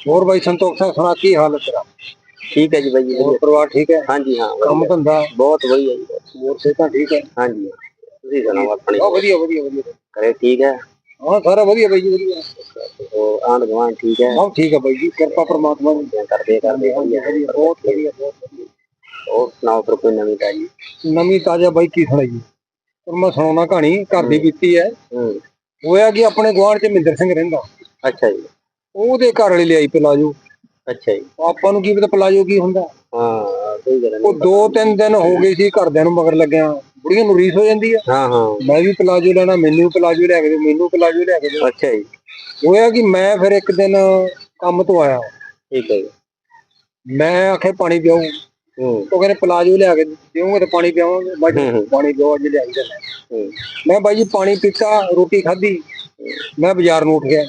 ਹੋਰ ਬਾਈ ਸੰਤੋਖ ਸਿੰਘ ਸੁਣਾ ਕੀ ਹਾਲ ਹੈ ਤੇਰਾ? ਠੀਕ ਹੈ ਜੀ ਬਾਈ ਜੀ ਹੋਰ। ਪਰਿਵਾਰ ਠੀਕ ਹੈ? ਹਾਂਜੀ ਹਾਂ ਕੰਮ। ਧੰਦਾ? ਬਹੁਤ ਵਧੀਆ ਜੀ। ਹੋਰ ਸਿਹਤਾਂ ਠੀਕ ਹੈ? ਹਾਂਜੀ। ਤੁਸੀਂ ਸੁਣਾਓ ਆਪਣੀ? ਬਹੁਤ ਵਧੀਆ ਵਧੀਆ ਵਧੀਆ। ਕਰੇ ਠੀਕ ਹੈ? ਹਾਂ ਸਾਰਾ ਵਧੀਆ ਬਾਈ ਜੀ ਵਧੀਆ। ਉਹ ਆਂਢ ਗੁਆਂਢ ਠੀਕ ਹੈ? ਸਭ ਠੀਕ ਹੈ ਬਾਈ ਜੀ ਕਿਰਪਾ ਪ੍ਰਮਾਤਮਾ ਦੀ। ਕਰਦੇ ਕਰਦੇ ਬਹੁਤ ਵਧੀਆ ਬਹੁਤ ਵਧੀਆ। ਹੋਰ ਸੁਣਾਓ ਫਿਰ ਕੋਈ ਨਵੀਂ ਤਾਜੀ? ਨਵੀਂ ਤਾਜ਼ਾ ਬਾਈ ਕੀ ਸੁਣਾਈਏ? ਪਰ ਮੈਂ ਸੁਣਾਉਣਾ ਕਹਾਣੀ ਘਰ ਦੀ ਬੀਤੀ ਹੈ। ਹੂੰ। ਹੋਇਆ ਕਿ ਆਪਣੇ ਗੁਆਂਢ ਚ ਮਿੰਦਰ ਸਿੰਘ ਰਹਿੰਦਾ। ਅੱਛਾ ਜੀ। ਉਹਦੇ ਘਰ ਵਾਲੀ ਲਿਆਈ ਪਲਾਜੋ। ਅੱਛਾ ਜੀ। ਆਪਾਂ ਨੂੰ ਕੀ ਪਤਾ ਪਲਾਜੋ ਕੀ ਹੁੰਦਾ। ਹਾਂ ਕੋਈ ਗੱਲ ਉਹ ਨਹੀਂ ਦੋ ਤਿੰਨ ਦਿਨ ਹੋ ਗਏ ਸੀ ਘਰਦਿਆਂ ਨੂੰ ਮਗਰ ਲੱਗਿਆ। ਬੁੜੀਆਂ ਨੂੰ ਰੀਸ ਹੋ ਜਾਂਦੀ ਆ। ਹਾਂ ਹਾਂ। ਮੈਂ ਵੀ ਪਲਾਜੋ ਲੈਣਾ ਮੈਨੂੰ ਪਲਾਜੋ ਲੈ ਕੇ ਦਿਓ ਮੈਨੂੰ ਪਲਾਜੋ ਲੈ ਕੇ ਦਿਓ। ਅੱਛਾ ਜੀ। ਹੋਇਆ ਕਿ ਮੈਂ ਫਿਰ ਇੱਕ ਦਿਨ ਕੰਮ ਤੋਂ ਆਇਆ। ਠੀਕ ਹੈ ਜੀ। ਮੈਂ ਆਖੇ ਪਾਣੀ ਹੂੰ। ਉਹ ਕਹਿੰਦੇ ਪਲਾਜੋ ਲਿਆ ਕੇ ਦਿਓਗੇ ਤੇ ਪਾਣੀ ਪਿਆਵਾਂਗੇ ਹੂੰ, ਹੂੰ। ਪਾਣੀ ਪਿਓ ਅੱਜ ਲਿਆਈ ਜਾਣਾ। ਹੂੰ। ਮੈਂ ਬਾਈ ਜੀ ਪਾਣੀ ਪੀਤਾ ਰੋਟੀ ਖਾਧੀ। ਮੈਂ ਬਾਜ਼ਾਰ ਨੂੰ ਉੱਠ ਗਿਆ।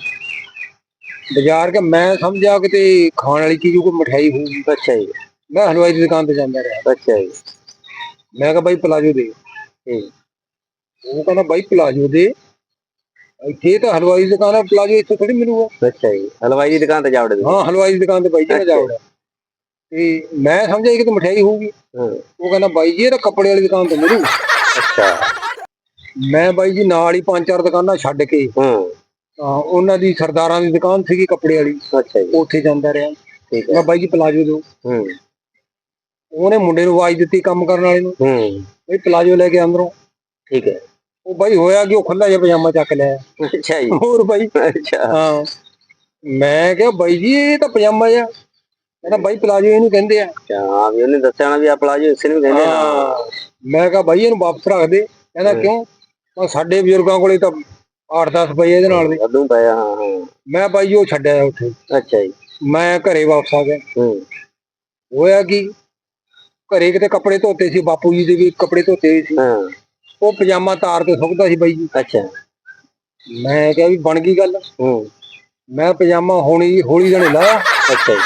ਬਾਜ਼ਾਰ ਕੇ ਮੈਂ ਸਮਝਿਆ ਕਿਤੇ ਖਾਣ ਵਾਲੀ ਚੀਜ਼ ਕੋਈ ਮਠਿਆਈ ਹੋਊਗੀ ਅੱਛਾ ਜੀ। ਮੈਂ ਹਲਵਾਈ ਦੀ ਦੁਕਾਨ ਤੇ ਜਾਂਦਾ ਰਿਹਾ ਅੱਛਾ ਜੀ। ਮੈਂ ਕਿਹਾ ਬਾਈ ਪਲਾਜੋ ਦੇ। ਉਹ ਕਹਿੰਦਾ ਬਾਈ ਪਲਾਜੋ ਦੇ। ਇੱਥੇ ਤਾਂ ਹਲਵਾਈ ਦੀ ਦੁਕਾਨ ਹੈ ਪਲਾਜੋ ਇੱਥੇ ਥੋੜੀ ਮਿਲੂਗਾ। ਅੱਛਾ ਜੀ ਹਲਵਾਈ ਦੀ ਦੁਕਾਨ ਤੇ ਜਾਵੜੇ ਤੁਸੀਂ ਹਾਂ ਹਲਵਾਈ ਦੀ ਦੁਕਾਨ ਤੇ ਬਾਈ ਜੀ। ਜਾਵੜਾ। ਤੇ ਮੈਂ ਸਮਝਿਆ ਕਿ ਤੇ ਮਠਿਆਈ ਹੋਊਗੀ। ਉਹ ਕਹਿੰਦਾ ਬਾਈ ਜੀ ਇਹ ਤਾਂ ਕੱਪੜੇ ਵਾਲੀ ਦੁਕਾਨ ਤੋਂ ਮਿਲੂ। ਅੱਛਾ। ਮੈਂ ਬਾਈ ਜੀ ਨਾਲ ਹੀ ਪੰਜ ਚਾਰ ਦੁਕਾਨਾਂ ਛੱਡ ਕੇ ਹੂੰ। ਤਾਂ ਉਹਨਾਂ ਦੀ ਸਰਦਾਰਾਂ ਦੀ ਦੁਕਾਨ ਸੀਗੀ ਕੱਪੜੇ ਵਾਲੀ। ਅੱਛਾ ਜੀ। ਉੱਥੇ ਜਾਂਦਾ ਰਿਹਾ। ਠੀਕ ਮੈਂ ਹੈ ਬਾਈ ਜੀ ਪਲਾਜੋ ਦਿਓ ਹੂੰ। ਉਹਨੇ ਮੁੰਡੇ ਨੂੰ ਆਵਾਜ਼ ਦਿੱਤੀ ਕੰਮ ਕਰਨ ਵਾਲੇ ਨੂੰ। ਹੂੰ। ਬਈ ਪਲਾਜੋ ਲੈ ਕੇ ਅੰਦਰੋਂ। ਠੀਕ ਹੈ। ਉਹ ਬਾਈ ਹੋਇਆ ਕਿ ਉਹ ਖੁੱਲਾ ਜਿਹਾ ਪਜਾਮਾ ਚੱਕ ਲਿਆ। ਅੱਛਾ ਜੀ। ਹੋਰ ਬਾਈ। ਅੱਛਾ। ਹਾਂ। ਮੈਂ ਕਿਹਾ ਬਾਈ ਜੀ ਇਹ ਤਾਂ ਪਜਾਮਾ ਜਿਹਾ। ਕਹਿੰਦਾ ਬਾਈ ਪਲਾਜੋ ਇਹਨੂੰ ਕਹਿੰਦੇ ਆ। ਹਾਂ ਵੀ ਉਹਨੇ ਦੱਸਿਆ ਨਾ ਵੀ ਆ ਪਲਾਜੋ ਇਸੇ ਨੂੰ ਕਹਿੰਦੇ ਆ। ਮੈਂ ਕਿਹਾ ਬਾਈ ਇਹਨੂੰ ਵਾਪਸ ਰੱਖ ਦੇ। ਕਹਿੰਦਾ। ਕਿਉਂ? ਮੈਂ ਸਾਡੇ ਬਜ਼ੁਰਗਾਂ ਕੋਲੇ ਤਾਂ 8-10 ਪਏ ਇਹਦੇ ਨਾਲ ਦੇ ਅੱਧੂ ਪਿਆ ਹਾਂ ਹਾਂ। ਮੈਂ ਬਾਈ ਉਹ ਛੱਡਿਆ ਉੱਥੇ। ਅੱਛਾ ਜੀ। ਮੈਂ ਘਰੇ ਵਾਪਸ ਆ ਗਿਆ। ਹੂੰ। ਹੋਇਆ ਕਿ? ਘਰੇ ਕਿਤੇ ਕੱਪੜੇ ਧੋਤੇ ਸੀ ਬਾਪੂ ਜੀ ਦੇ ਵੀ ਕੱਪੜੇ ਧੋਤੇ ਸੀ। ਹਾਂ। ਉਹ ਪਜਾਮਾ ਤਾਰ ਤੇ ਸੁੱਕਦਾ ਸੀ ਬਾਈ ਜੀ। ਅੱਛਾ। ਮੈਂ ਕਿਹਾ ਵੀ ਬਣ ਗਈ ਗੱਲ। ਹੂੰ। ਮੈਂ ਪਜਾਮਾ ਹੋਣੀ ਹੌਲੀ ਜਣੇ ਲਾਇਆ। ਅੱਛਾ ਜੀ।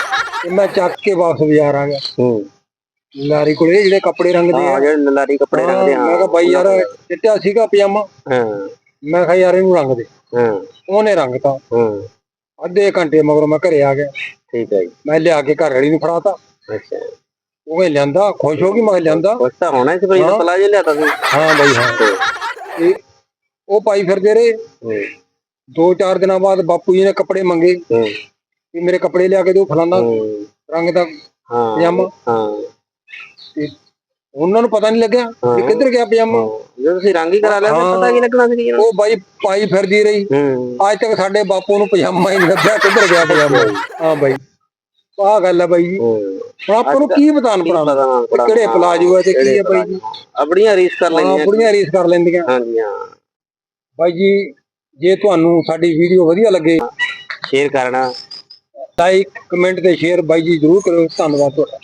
ਤੇ ਮੈਂ ਚੱਕ ਕੇ ਵਾਪਸ ਬਾਜ਼ਾਰ ਆ ਗਿਆ। ਹੂੰ। ਲਾਰੀ ਕੋਲੇ ਜਿਹੜੇ ਕੱਪੜੇ ਰੰਗਦੇ ਹਾਂ ਆ ਜਿਹੜੇ ਨਲਾਰੀ ਕੱਪੜੇ ਰੱਖਦੇ ਹਾਂ। ਮੈਂ ਕਿਹਾ ਬਾਈ ਯਾਰ ਚਿੱਟਾ ਸੀਗਾ ਪਜਾਮਾ। ਹਾਂ। ਮੈਂ ਕਿਹਾ ਯਾਰ ਇਹਨੂੰ ਰੰਗ ਦੇ। ਹਾਂ। ਉਹਨੇ ਰੰਗਤਾ ਹੂੰ। ਅੱਧੇ ਘੰਟੇ ਮਗਰੋਂ ਮੈਂ ਘਰੇ ਆ ਗਿਆ। ਠੀਕ ਹੈ ਜੀ। ਮੈਂ ਲਿਆ ਕੇ ਘਰ ਵਾਲੀ ਨੂੰ ਫੜਾਤਾ। ਅੱਛਾ। ਉਹ ਕਹਿੰਦਾ ਲਿਆਂਦਾ ਖੁਸ਼ ਹੋ ਗਈ ਮੈਂ ਕਿਹਾ ਲਿਆਂਦਾ। ਤਾਂ ਹੋਣਾ ਸੀ ਭਾਈ ਹਾਂ। ਪਲਾਜੋ ਲਿਆਤਾ ਸੀ। ਹਾਂ ਬਾਈ ਹਾਂ। ਤੇ ਉਹ ਪਾਈ ਫਿਰਦੇ ਰਹੇ। ਦੋ ਚਾਰ ਦਿਨਾਂ ਬਾਅਦ ਬਾਪੂ ਜੀ ਨੇ ਕੱਪੜੇ ਮੰਗੇ। ਹੂੰ। ਵੀ ਮੇਰੇ ਕੱਪੜੇ ਲਿਆ ਕੇ ਦਿਓ ਫਲਾਨਾ। ਹੂੰ, ਰੰਗ ਦਾ ਹਾਂ। ਪਜਾਮਾ। ਹਾਂ। ਉਹਨਾਂ ਨੂੰ ਪਤਾ ਨਹੀਂ ਲੱਗਿਆ ਹਾਂ। ਕਿੱਧਰ ਗਿਆ ਪਜਾਮਾ। ਜਦੋਂ ਤੁਸੀਂ ਰੰਗ ਹੀ ਕਰਾ ਲਿਆ ਫਿਰ ਹਾਂ। ਪਤਾ ਕੀ ਲੱਗਣਾ ਸੀ ਉਹ ਬਾਈ ਪਾਈ ਫਿਰਦੀ ਰਹੀ। ਅੱਜ ਤੱਕ ਸਾਡੇ ਬਾਪੂ ਨੂੰ ਪਜਾਮਾ ਹੀ ਨਹੀਂ ਲੱਭਿਆ ਕਿੱਧਰ ਗਿਆ ਪਜਾਮਾ। ਹਾਂ ਬਾਈ। ਆਹ ਗੱਲ ਹੈ ਬਾਈ ਜੀ। ਹੁਣ ਆਪਾਂ ਨੂੰ ਕੀ ਬਤਾਨ ਕੀ ਪੜਾ ਪਤਾ ਹਾਂ, ਪੜਾ- ਕਿਹੜੇ ਪਲਾਜੋ ਹੈ ਤੇ ਕੀ ਹੈ ਬਾਈ ਜੀ? ਆਪਣੀਆਂ ਰੀਸ ਕਰ ਲੈਂਦੀਆਂ। ਬੁੜੀਆਂ ਰੀਸ ਕਰ ਲੈਂਦੀਆਂ। ਹਾਂਜੀ ਹਾਂ। ਬਾਈ ਜੀ ਜੇ ਤੁਹਾਨੂੰ ਸਾਡੀ ਵੀਡੀਓ ਵਧੀਆ ਲੱਗੇ ਸ਼ੇਅਰ ਕਰਨਾ। ਲਾਈਕ ਕਮੈਂਟ ਤੇ ਸ਼ੇਅਰ ਬਾਈ ਜੀ ਜ਼ਰੂਰ ਕਰੋ ਧੰਨਵਾਦ ਤੁਹਾਡਾ।